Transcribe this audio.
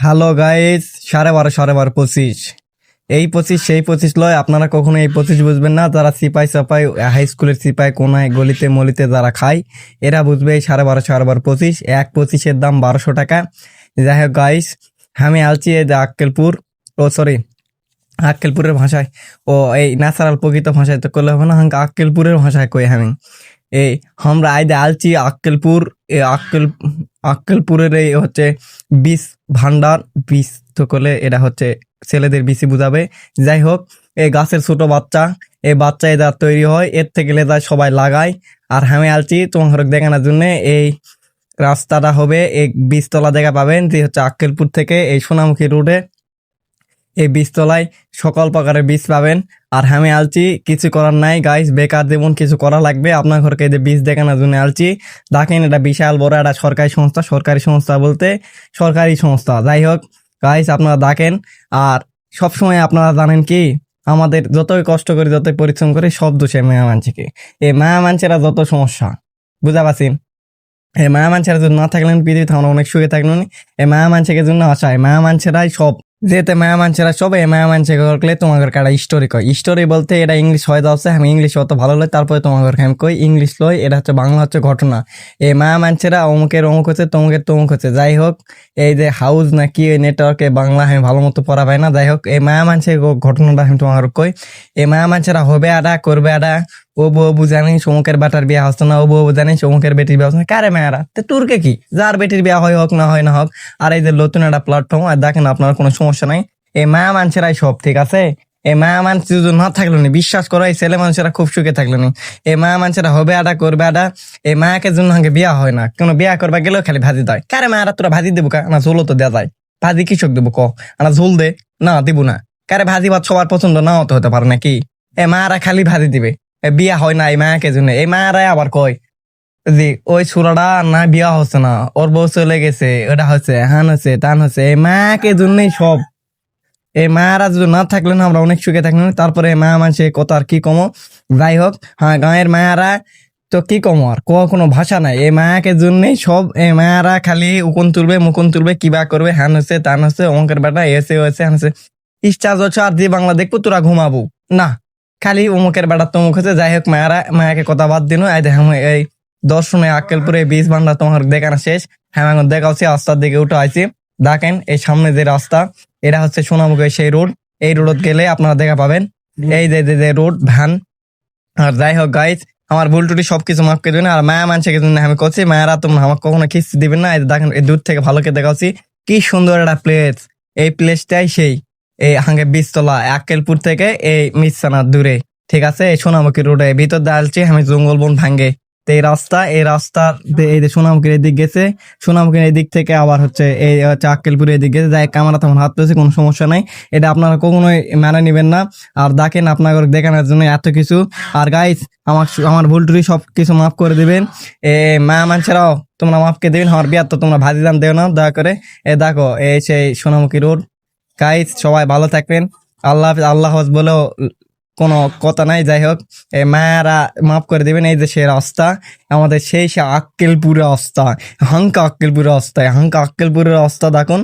Hello guys সাড়ে বারো সাড়ে বারো, পঁচিশ। এই পঁচিশ, সেই পঁচিশ লয় আপনারা কখনো এই পঁচিশ বুঝবেন না। যারা সিপাই, সাপাই হাই স্কুলের সিপাই, কোনায়, গলিতে, মলিতে যারা খায়, এরা বুঝবে এই সাড়ে বারো সাড়ে বারো, পঁচিশ। এক পঁচিশের দাম বারোশো টাকা। যাই হোক গাইস আমি আলছি এই যে আক্কেলপুর। ও সরি আক্কেলপুরের ভাষায়। ও, এই ন্যাচারাল প্রকৃত ভাষায় তো করলে হবে না। আক্কেলপুরের ভাষায় কই আমি? এই আমরা আইদে আলছি আক্কেলপুর, এ আক্কেল, আক্কেলপুরের এই হচ্ছে বিষ ভান্ডার বিষ তো করলে এটা হচ্ছে ছেলেদের বিসি বুঝাবে। যাই হোক, এই গাছের ছোট বাচ্চা, এই বাচ্চা এদা তৈরি হয়, এর থেকে লেদা সবাই লাগায়। আর আমি আলছি তোমার দেখানোর জন্য এই রাস্তাটা হবে, এই বীজতলা জায়গা পাবেন, যে হচ্ছে আক্কেলপুর থেকে এই সোনামুখী রোডে। এই বীজতলায় সকল প্রকারের বীজ পাবেন। আর আমি আলছি কিছু করার নাই গাইস বেকার যেমন কিছু করা লাগবে। আপনার ঘরকে যে বীজ দেখানোর জন্য আলছি দেখেন এটা বিশাল বড় একটা সরকারি সংস্থা সরকারি সংস্থা বলতে সরকারি সংস্থা। যাই হোক গাইস আপনারা দেখেন। আর সবসময় আপনারা জানেন কি, আমাদের যতই কষ্ট করি, যতই পরিশ্রম করি, সব দোষে মায়া মানছিকে এই মায়া মানছেরা যত সমস্যা বুঝা পাচ্ছেন এই মায়া মানছেরা যদি না থাকলেন, পৃথিবীতে আমরা অনেক সুখে থাকলেন। এই মায়া মানছের জন্য আশায় মায়া মানছেরাই সব যেতে মায়া মানছেরা সব এই মায়া মানছে করলে তোমাদের কাটা স্টোরি কয়? স্টোরি বলতে এটা ইংলিশ হয় যাচ্ছে আমি ইংলিশ অত ভালো লয় তারপরে তোমাদের আমি কই? ইংলিশ লয় এটা হচ্ছে বাংলা হচ্ছে ঘটনা। এই মায়া মানছেরা অমুকের অমুক হচ্ছে, তমুকের তমুক হচ্ছে। যাই হোক, এই যে হাউস না কি ওই নেটওয়ার্কে বাংলা আমি ভালো মতো পড়া পাই না। যাই হোক এই মায়া মানছে ঘটনাটা আমি তোমার কই? এই মায়া মানছেরা হবে আডা করবে আডা ও বউ জানি সমুকের বাটার বিয়া হচ্ছে না ও বউ জানি সমুকের বেটির বিয়া হচ্ছে না। কারে মায়ারা? তো তোরকে কি? যার বেটির বিয়া হয় হোক না হয় না হোক, আর এই যে নতুন একটা প্ল্যাটফর্ম আর দেখেন আপনার কোনো সমস্যা নাই। এই মায়া মানুষেরাই সব, ঠিক আছে? এই মায়া মানুষ যদি না থাকল নি, বিশ্বাস করো, এই ছেলে মানুষেরা খুব সুখে থাকল নি। এই মায়া মানুষেরা হবে আডা করবে আডা এই মায়াকে জন্য হাঙ্গে বিয়া হয় না। কোনো বিয়া করবা গেলেও খালি ভাজি দেয়। কারে মায়েরা, তোরা ভাজি দেবো না, ঝোলও তো দেওয়া যায়। ভাজি কৃষক দেবো ক? না, ঝোল দে। না, দিব না। কারে ভাজি ভাত সবার পছন্দ? নাও তো হতে পারে নাকি? এ মায়ারা খালি ভাজি দিবে। বিয়া হয় না এই মায়াকে জন্য এই মায়ারাই আবার কয় জি ওই ছোড়াটা না বিয়া হচ্ছে না ওর বউ চলে গেছে ওটা হচ্ছে হান হচ্ছে টান হচ্ছে এই মায়াকে জন্যই সব। এই মায়ারা যদি না থাকলেন আমরা অনেক সুখে থাকলেন তারপরে মায়া মানুষে কত আর কি কমো যাই হোক হ্যাঁ গাঁয়ের মায়ারা তো কি কমো আর ক, কোনো ভাষা নাই। এই মায়াকে জন্যই সব, এই মায়ারা খালি উকুন তুলবে, মুকুন তুলবে, কিবা করবে হ্যান হচ্ছে টান হচ্ছে অঙ্কের বেটা এসে হয়েছে হ্যান হচ্ছে ইচ্ছা আর যে বাংলা দেখব তোরা ঘুমাবো। না খালি অমুকের বেটা তমুক হচ্ছে যাই হোক, মায়ারা, মায়াকে কথা বাদ দিন। এই দেখ এই দর্শনে আক্কেলপুরে বীজ ভান্ডার তোমার দেখানো শেষ। হ্যাঁ এখন দেখা হচ্ছে রাস্তার দিকে উঠে আইছি। দেখেন, এই সামনে যে রাস্তা, এটা হচ্ছে সোনামুখের সেই রোড। এই রোড গেলে আপনারা দেখা পাবেন। এই যে, যে- রোড, ভ্যান। আর যাই হোক গাইজ আমার ভুল টুটি সবকিছু মাফ করে দিবেন। আর মায়া মানুষের জন্য আমি করছি মায়েরা, তোমরা আমাকে কখনো কিস্তি দিবেন না। এই দেখেন, এই দূর থেকে ভালোকে দেখাচ্ছি। কি সুন্দর একটা প্লেস এই প্লেসটাই সেই। এই হাঙ্গে বিস্তলা আক্কেলপুর থেকে এই মিসানা দূরে। ঠিক আছে? এই সোনামুখী রোডে। ভিতর দাঁড়াচ্ছি আমি জঙ্গলবন ভাঙ্গে। তো এই রাস্তা এই রাস্তা এই সোনামুখীর এদিক গেছে। সোনামুখীর এদিক থেকে আবার হচ্ছে এই হচ্ছে আক্কেলপুরের এদিক গেছে। যাই ক্যামেরা তেমন হাত পেয়েছে কোনো সমস্যা নাই। এটা আপনারা কখনোই মেনে নেবেন না। আর দেখেন আপনাদের দেখানোর জন্য এত কিছু। আর গাইস আমার আমার ভুল টুরি সব কিছু মাফ করে দিবেন। এ, মা মানুষেরাও তোমরা মাফকে দিবেন। আমার বিয়ার তো তোমরা ভাজি দাম দেও না, দয়া করে। এ, দেখো, এই সেই সোনামুখী রোড। গাইস সবাই ভালো থাকবেন। আল্লাহ আল্লাহ হাফেজ বলেও কোনো কথা নাই। যাই হোক মায়েরা মাফ করে দেবেন। এই যে সে রাস্তা, আমাদের সেই সে আক্কেলপুরের রাস্তা হাঙ্কা আক্কেলপুরের রাস্তা হাঙ্কা আক্কেলপুরের রাস্তা দেখুন।